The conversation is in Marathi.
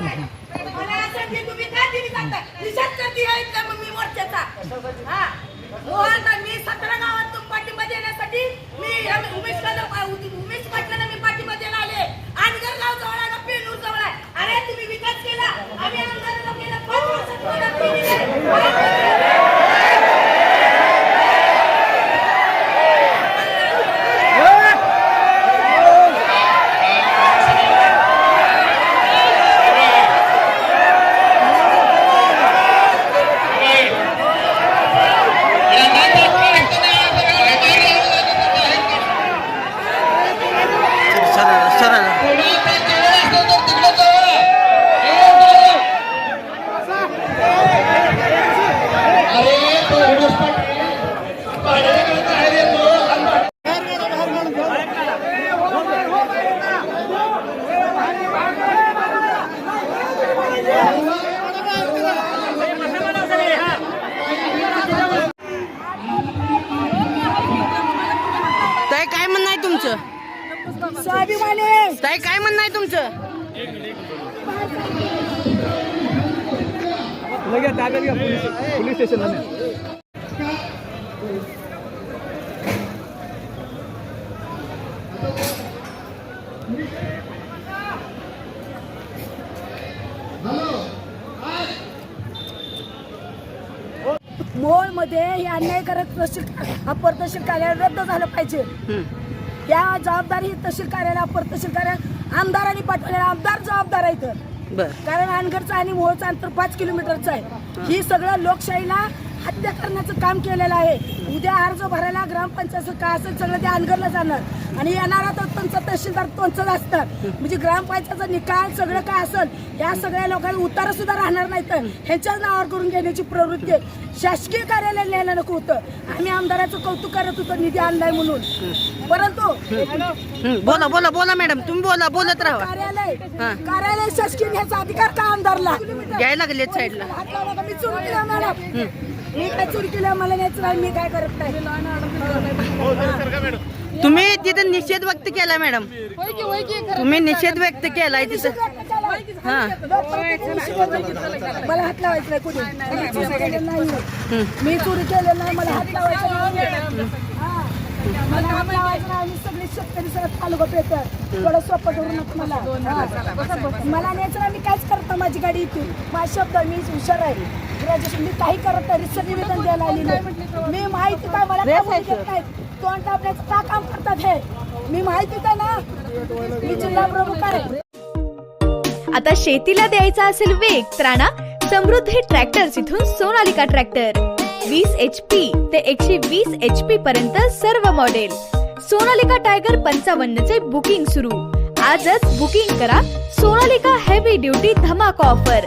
मला असं तुम्ही काय दिली सांगता निषेध करते मग मी मोर्चाचा हा हो, मोहन मी सतरा गावात तुम पाठिंबा देण्यासाठी मी काय म्हणणं आहे तुमचं? ताई काय म्हणणं आहे तुमचं? लगेच पोलीस स्टेशन मोहोळमध्ये हे अन्यायकारक तहसील अपर तहसील कार्यालय रद्द झालं पाहिजे. या जबाबदारी तहसील कार्यालय अपर तहसील कार्यालय आमदारांनी पाठवले आमदार जबाबदार आहे तर कारण अनगरचं आणि मोहोळचं अंतर पाच किलोमीटरचं आहे. ही सगळं लोकशाहीला हत्या करण्याचं काम केलेलं आहे. उद्या अर्ज भरायला ग्रामपंचायत काय असेल सगळं ते अनगरला जाणार. आणि येणारा तर त्यांचा तहसीलदार तोंचच असतात म्हणजे ग्रामपंचायतचा निकाल सगळं काय असेल या सगळ्या लोकांना उतारा सुद्धा राहणार नाही तर ह्यांच्याच नावावर करून घेण्याची प्रवृत्ती आहे. शासकीय कार्यालय न्यायला नको होतं. आम्ही आमदाराचं कौतुक करत होतो निधी आणलाय म्हणून. परंतु बोला बोला बोला मॅडम तुम्ही बोला बोलत राहा. कार्यालय. कार्यालय शासकीय न्यायचा अधिकार का आमदारला? घ्यायला लागले साईडला. मॅडम. मी काय चोरी केली मला न्यायचं नाही मी काय करत नाही तुम्ही तिथे निषेध व्यक्त केला मॅडम तुम्ही निषेध व्यक्त केलाय तिथं हा मला हात लावायचं नाही कुठे मी चोरी केलेलं नाही मी चोरी केलेलं नाही मला हात लावायचं नाही हा. मला हात लावायचं नाही सगळे शेतकरी सगळं तालुका पेपर थोडं सोपं करू नका मला हा. मला न्यायचं मी काहीच करत माझी गाडी इथून माझा शब्द मी हुशार आहे ग्रॅज्युएशन मी काही करत नाही. रिसर्च निवेदन द्यायला आली नाही मी माहिती काय मला काय. तोंड टाकण्याचं का काम करतात हे? मी माहिती का ना. मी जिल्हा प्रमुख आहे. आता शेतीला द्यायचा असेल वेग तर आणा समृद्धी ट्रॅक्टर्स इथून सोनालिका ट्रॅक्टर. वीस एच पी ते एकशे वीस एच पी पर्यंत सर्व मॉडेल सोनालिका टायगर पंचावन्न चे बुकिंग सुरू. आजच बुकिंग करा सोनालिका हेवी ड्युटी धमाका ऑफर